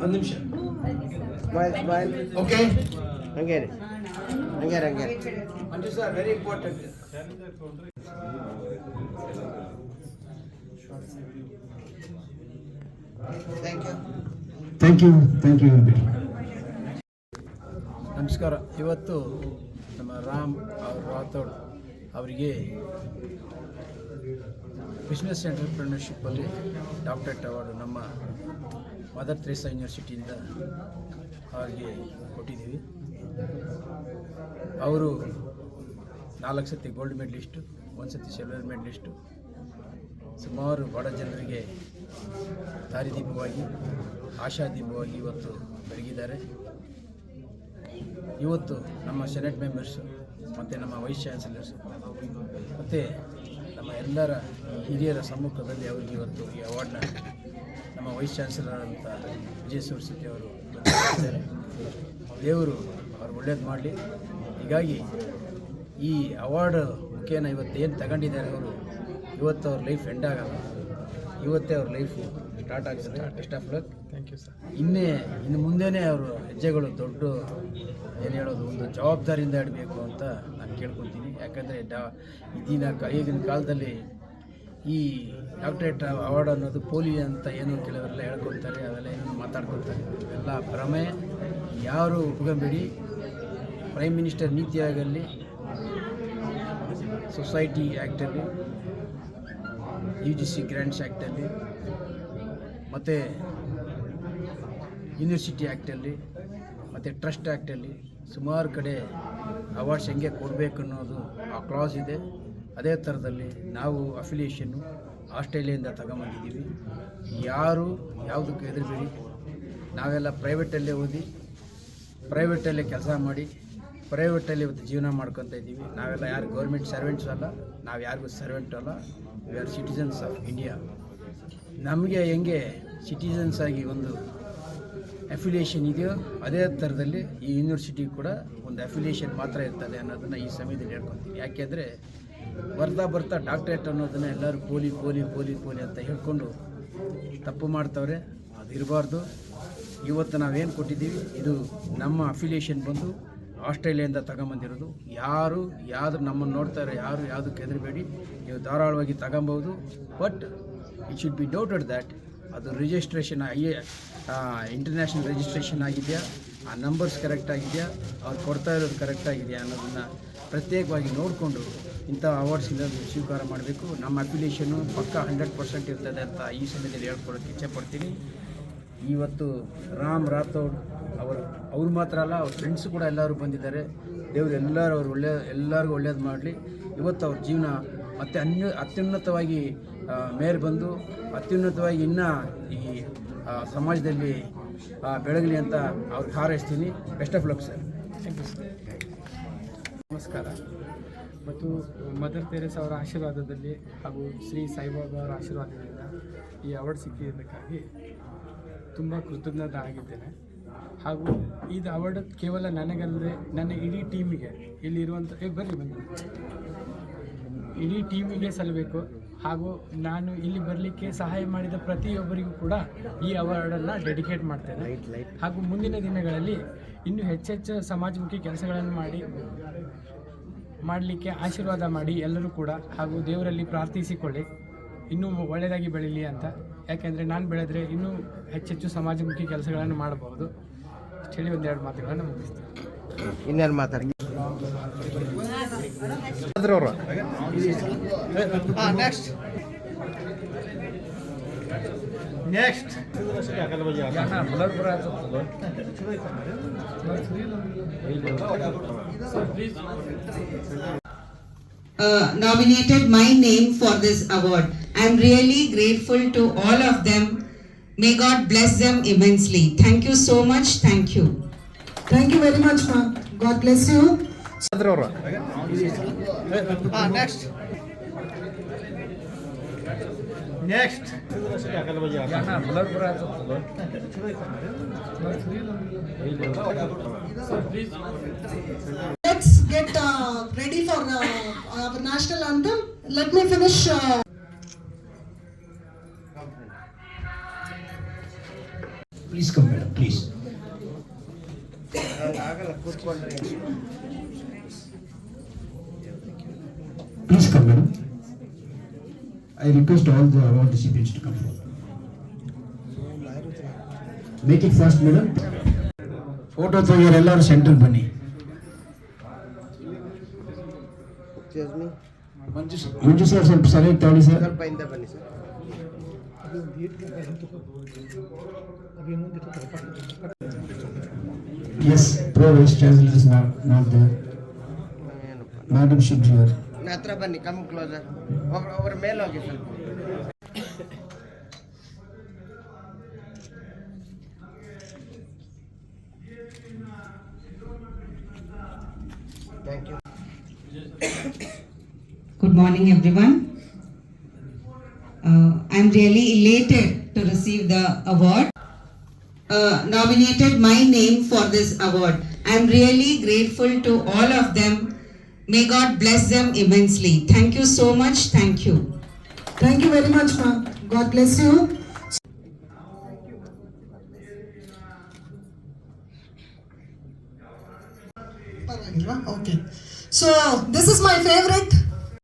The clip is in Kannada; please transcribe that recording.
ಒಂದು ನಿಮಿಷ. ಸ್ಮೈಲ್ ಸ್ಮೈಲ್ ಓಕೆ ಹಂಗೆ ರೀ ಹಂಗೆ ರೀ, ಹಂಗೆ Manju sir very important thank you thank you thank you ನಮಸ್ಕಾರ. ಇವತ್ತು ನಮ್ಮ ರಾಮ್ ಅವ್ರ ರಾಥೋಡ್ ಅವರಿಗೆ ಬಿಸ್ನೆಸ್ ಎಂಟರ್ಪ್ರಿನರ್ಶಿಪ್ಪಲ್ಲಿ ಡಾಕ್ಟರೇಟ್ ಅವಾರ್ಡು ನಮ್ಮ ಮದರ್ ತೆರೇಸಾ ಯೂನಿವರ್ಸಿಟಿಯಿಂದ ಹಾಗೆ ಕೊಟ್ಟಿದ್ದೀವಿ. ಅವರು ನಾಲ್ಕು ಸತಿ ಗೋಲ್ಡ್ ಮೆಡಲಿಸ್ಟು, ಒಂದು ಸತಿ ಸಿಲ್ವರ್ ಮೆಡಲಿಸ್ಟು. ಸುಮಾರು ಬಡ ಜನರಿಗೆ ದಾರಿದೀಪವಾಗಿ, ಆಶಾದೀಪವಾಗಿ ಇವತ್ತು ಬೆಳಗಿದ್ದಾರೆ. ಇವತ್ತು ನಮ್ಮ ಸೆನೆಟ್ ಮೆಂಬರ್ಸು ಮತ್ತು ನಮ್ಮ ವೈಸ್ ಚಾನ್ಸಲರ್ಸು ಮತ್ತು ನಮ್ಮ ಎಲ್ಲರ ಹಿರಿಯರ ಸಮ್ಮುಖದಲ್ಲಿ ಅವರಿಗೆ ಇವತ್ತು ಈ ಅವಾರ್ಡ್ನ ನಮ್ಮ ವೈಸ್ ಚಾನ್ಸಲರ್ ಅಂತ ವಿಜಯ ಸರಸ್ವತಿ ಅವರು. ದೇವರು ಅವ್ರು ಒಳ್ಳೇದು ಮಾಡಲಿ ಹೀಗಾಗಿ ಈ ಅವಾರ್ಡ್ ಮುಖೇನ ಇವತ್ತು ಏನು ತಗೊಂಡಿದ್ದಾರೆ ಅವರು, ಇವತ್ತು ಅವ್ರ ಲೈಫ್ ಎಂಡ್ ಆಗಲ್ಲ ಇವತ್ತೇ ಅವ್ರ ಲೈಫು ಸ್ಟಾರ್ಟ್ ಆಗಿದೆ. Best of luck thank you sir ಇನ್ನೇ ಇನ್ನು ಮುಂದೆನೇ ಅವರು ಹೆಜ್ಜೆಗಳು ದೊಡ್ಡ ಏನು ಹೇಳೋದು ಒಂದು ಜವಾಬ್ದಾರಿಯಿಂದ ಇಡಬೇಕು ಅಂತ ನಾನು ಕೇಳ್ಕೊತೀನಿ ಯಾಕಂದರೆ ಡಾ ಇದೀನ ಈಗಿನ ಕಾಲದಲ್ಲಿ ಈ ಡಾಕ್ಟರೇಟ್ ಅವಾರ್ಡ್ ಅನ್ನೋದು ಪೋಲಿ ಅಂತ ಏನು ಕೆಲವರೆಲ್ಲ ಹೇಳ್ಕೊಳ್ತಾರೆ ಅವೆಲ್ಲ ಏನು ಮಾತಾಡ್ಕೊಳ್ತಾರೆ. ಎಲ್ಲ ಭ್ರಮೆ. ಯಾರು ಉಪಗಂಬೇಡಿ ಪ್ರೈಮ್ ಮಿನಿಸ್ಟರ್ ನೀತಿ ಆಗಲಿ ಸೊಸೈಟಿ ಆ್ಯಕ್ಟಲ್ಲಿ ಯು ಜಿ ಸಿ ಗ್ರ್ಯಾಂಡ್ಸ್ ಆ್ಯಕ್ಟಲ್ಲಿ ಮತ್ತು ಯೂನಿವರ್ಸಿಟಿ ಆ್ಯಕ್ಟಲ್ಲಿ ಮತ್ತು ಟ್ರಸ್ಟ್ ಆ್ಯಕ್ಟಲ್ಲಿ ಸುಮಾರು ಕಡೆ ಅವಾರ್ಡ್ಸ್ ಹೆಂಗೆ ಕೊಡಬೇಕು ಅನ್ನೋದು ಆ ಕ್ಲಾಸ್ ಇದೆ. ಅದೇ ಥರದಲ್ಲಿ ನಾವು ಅಫಿಲಿಯೇಷನ್ನು ಆಸ್ಟ್ರೇಲಿಯಿಂದ ತಗೊಂಬಂದಿದ್ದೀವಿ. ಯಾರು ಯಾವುದಕ್ಕೆ ಹೆದರಬೇಡಿ. ನಾವೆಲ್ಲ ಪ್ರೈವೇಟಲ್ಲೇ ಓದಿ, ಪ್ರೈವೇಟಲ್ಲೇ ಕೆಲಸ ಮಾಡಿ, ಪ್ರೈವೇಟಲ್ಲಿ ಇವತ್ತು ಜೀವನ ಮಾಡ್ಕೊತಾ ಇದ್ದೀವಿ. ನಾವೆಲ್ಲ ಯಾರು ಗೌರ್ಮೆಂಟ್ ಸರ್ವೆಂಟ್ಸ್ ಅಲ್ಲ, ನಾವು ಯಾರಿಗೂ ಸರ್ವೆಂಟ್ ಅಲ್ಲ. We are citizens of India ನಮಗೆ ಹೆಂಗೆ ಸಿಟಿಸನ್ಸ್ ಆಗಿ ಒಂದು ಅಫಿಲಿಯೇಷನ್ ಇದೆಯೋ ಅದೇ ಥರದಲ್ಲಿ ಈ ಯೂನಿವರ್ಸಿಟಿ ಕೂಡ ಒಂದು ಅಫಿಲಿಯೇಷನ್ ಮಾತ್ರ ಇರ್ತದೆ ಅನ್ನೋದನ್ನು ಈ ಸಮಯದಲ್ಲಿ ಹೇಳ್ಕೊತೀನಿ ಯಾಕೆಂದರೆ ಬರ್ತಾ ಬರ್ತಾ ಡಾಕ್ಟ್ರೇಟ್ ಅನ್ನೋದನ್ನು ಎಲ್ಲರೂ ಪೋಲಿ ಪೋಲಿ ಪೋಲಿ ಪೋಲಿ ಅಂತ ಹೇಳ್ಕೊಂಡು ತಪ್ಪು ಮಾಡ್ತವ್ರೆ ಅದು ಇರಬಾರ್ದು ಇವತ್ತು ನಾವೇನು ಕೊಟ್ಟಿದ್ದೀವಿ, ಇದು ನಮ್ಮ ಅಫಿಲಿಯೇಷನ್ ಬಂದು ಆಸ್ಟ್ರೇಲಿಯಾದಿಂದ ತಗೊಂಬಂದಿರೋದು. ಯಾರು ಯಾರು ನಮ್ಮನ್ನು ನೋಡ್ತಾರೆ, ಯಾರು ಯಾವುದಕ್ಕೆ ಹೆದರಬೇಡಿ, ನೀವು ಧಾರಾಳವಾಗಿ ತಗೊಬೋದು. But it should be doubted that ಅದು ರಿಜಿಸ್ಟ್ರೇಷನ್ ಐ ಇಂಟರ್ನ್ಯಾಷನಲ್ ರಿಜಿಸ್ಟ್ರೇಷನ್ ಆಗಿದೆಯಾ? ಆ ನಂಬರ್ಸ್ ಕರೆಕ್ಟ್ ಆಗಿದೆಯಾ? ಅವ್ರು ಕೊಡ್ತಾ ಇರೋದು ಕರೆಕ್ಟ್ ಆಗಿದೆಯಾ ಅನ್ನೋದನ್ನು ಪ್ರತ್ಯೇಕವಾಗಿ ನೋಡಿಕೊಂಡು ಇಂಥ ಅವಾರ್ಡ್ಸಿಂದ ಸ್ವೀಕಾರ ಮಾಡಬೇಕು. ನಮ್ಮ ಅಪ್ಲಿಕೇಶನ್ನು ಪಕ್ಕ ಹಂಡ್ರೆಡ್ ಪರ್ಸೆಂಟ್ ಇರ್ತದೆ ಅಂತ ಈ ಸಮಯದಲ್ಲಿ ಇಚ್ಛೆ ಪಡ್ತೀನಿ. ಇವತ್ತು ರಾಮ್ ರಾಥೋಡ್ ಅವರು ಅವ್ರು ಮಾತ್ರ ಅಲ್ಲ ಅವ್ರ ಫ್ರೆಂಡ್ಸ್ ಕೂಡ ಎಲ್ಲರೂ ಬಂದಿದ್ದಾರೆ. ದೇವರು ಎಲ್ಲರೂ ಅವ್ರು ಒಳ್ಳೆ ಎಲ್ಲರಿಗೂ ಒಳ್ಳೇದು ಮಾಡಲಿ. ಇವತ್ತು ಅವ್ರ ಜೀವನ ಮತ್ತೆ ಅನ್ಯ ಅತ್ಯುನ್ನತವಾಗಿ ಮೇಲೆ ಬಂದು ಅತ್ಯುನ್ನತವಾಗಿ ಇನ್ನೂ ಈ ಸಮಾಜದಲ್ಲಿ ಬೆಳಗಲಿ ಅಂತ ಅವ್ರಿಗೆ ಹಾರೈಸ್ತೀನಿ. Best of luck sir thank you sir ನಮಸ್ಕಾರ. ಮತ್ತು ಮದರ್ ತೆರೇಸ್ ಅವರ ಆಶೀರ್ವಾದದಲ್ಲಿ ಹಾಗೂ ಶ್ರೀ ಸಾಯಿಬಾಬಾ ಅವರ ಆಶೀರ್ವಾದದಿಂದ ಈ ಅವಾರ್ಡ್ ಸಿಕ್ಕಿದ್ದಕ್ಕಾಗಿ ತುಂಬ ಕೃತಜ್ಞತೆ ಆಗಿದ್ದೇನೆ. ಹಾಗೂ ಇದು ಅವಾರ್ಡ್ ಕೇವಲ ನನಗಲ್ಲದೆ ನನ್ನ ಇಡೀ ಟೀಮಿಗೆ ಇಲ್ಲಿರುವಂಥ ಏ ಬರ್ರಿ ಬನ್ನಿ. ಇಡೀ ಟೀಮಿಗೆ ಸಲ್ಲಬೇಕು ಹಾಗೂ ನಾನು ಇಲ್ಲಿ ಬರಲಿಕ್ಕೆ ಸಹಾಯ ಮಾಡಿದ ಪ್ರತಿಯೊಬ್ಬರಿಗೂ ಕೂಡ ಈ ಅವಾರ್ಡನ್ನು ಡೆಡಿಕೇಟ್ ಮಾಡ್ತೇನೆ. ಹಾಗೂ ಮುಂದಿನ ದಿನಗಳಲ್ಲಿ ಇನ್ನೂ ಹೆಚ್ಚೆಚ್ಚು ಸಮಾಜಮುಖಿ ಕೆಲಸಗಳನ್ನು ಮಾಡಿ ಮಾಡಲಿಕ್ಕೆ ಆಶೀರ್ವಾದ ಮಾಡಿ ಎಲ್ಲರೂ ಕೂಡ ಹಾಗೂ ದೇವರಲ್ಲಿ ಪ್ರಾರ್ಥಿಸಿಕೊಳ್ಳಿ. ಇನ್ನೂ ಒಳ್ಳೆಯದಾಗಿ ಬೆಳೀಲಿ ಅಂತ. ಯಾಕೆಂದರೆ ನಾನು ಬೆಳೆದರೆ ಇನ್ನೂ ಹೆಚ್ಚೆಚ್ಚು ಸಮಾಜಮುಖಿ ಕೆಲಸಗಳನ್ನು ಮಾಡಬಹುದು. ಇಷ್ಟು ಹೇಳಿ ಒಂದೆರಡು ಮಾತುಗಳನ್ನು ಮುಗಿಸ್ತೀನಿ ಇನ್ನೇನು ಮಾತಾಡಿ next uh, nominated my name for this award. I am really grateful to all of them. May God bless them immensely. Thank you so much. Thank you. Thank you very much, ma'am. God bless you. Next. Next. Let's get uh, ready for uh, our national anthem. Let me finish. Uh Please come, madam, please. ಆಗಲ್ಲ ಕೂತ್ಕೊಂಡ್ರಿ Please come, madam. I request all the award recipients to come forward. Make it fast, madam. Photo ತೆಗಿಯೋರು ಎಲ್ಲರೂ ಸೆಂಟರ್ ಬನ್ನಿ excuse me Manju sir Manju sir ಸ್ವಲ್ಪ ಸರಿಯಾಗಿ ತಗೊಳ್ಳಿ ಸರ್ ಸ್ವಲ್ಪ ಹಿಂದೆ ಬನ್ನಿ sir Yes pro vice chancellor is not not there ಏನಪ್ಪ ಮೇಡಮ್ ಶುಡ್ ಹಿಯರ್ ನನ್ನ ಹತ್ರ ಬನ್ನಿ ಕಮ್ ಕ್ಲೋಸರ್ ಒಬ್ರು ಒಬ್ರ ಮೇಲೆ ಹೋಗಿ ಸ್ವಲ್ಪ thank you Good morning, everyone. really elated to receive the award. Uh, nominated my name for this award. I am really grateful to all of them. May God bless them immensely. Thank you so much. Thank you. Thank you very much, ma'am. God bless you. Okay. So, this is my favorite